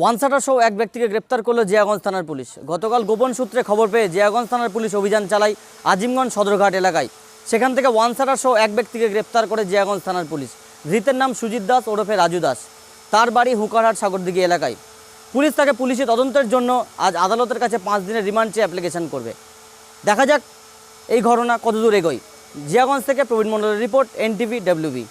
ওয়ানসাটার সহ এক ব্যক্তিকে গ্রেপ্তার করল জিয়াগঞ্জ থানার পুলিশ। গতকাল গোপন সূত্রে খবর পেয়ে জিয়াগঞ্জ থানার পুলিশ অভিযান চালায় আজিমগঞ্জ সদরঘাট এলাকায়। সেখান থেকে ওয়ানসাটার সহ এক ব্যক্তিকে গ্রেপ্তার করে জিয়াগঞ্জ থানার পুলিশ। ধৃতের নাম সুজিত দাস, ওরফে রাজু দাস। তার বাড়ি হুকারহাট সাগরদিঘি এলাকায়। পুলিশ তাকে পুলিশি তদন্তের জন্য আজ আদালতের কাছে পাঁচ দিনের রিমান্ড চেয়ে অ্যাপ্লিকেশন করবে। দেখা যাক এই ঘটনা কতদূর এগোয়। জিয়াগঞ্জ থেকে প্রবীণ মণ্ডলের রিপোর্ট, এনটিভি, ডাব্লিউবি।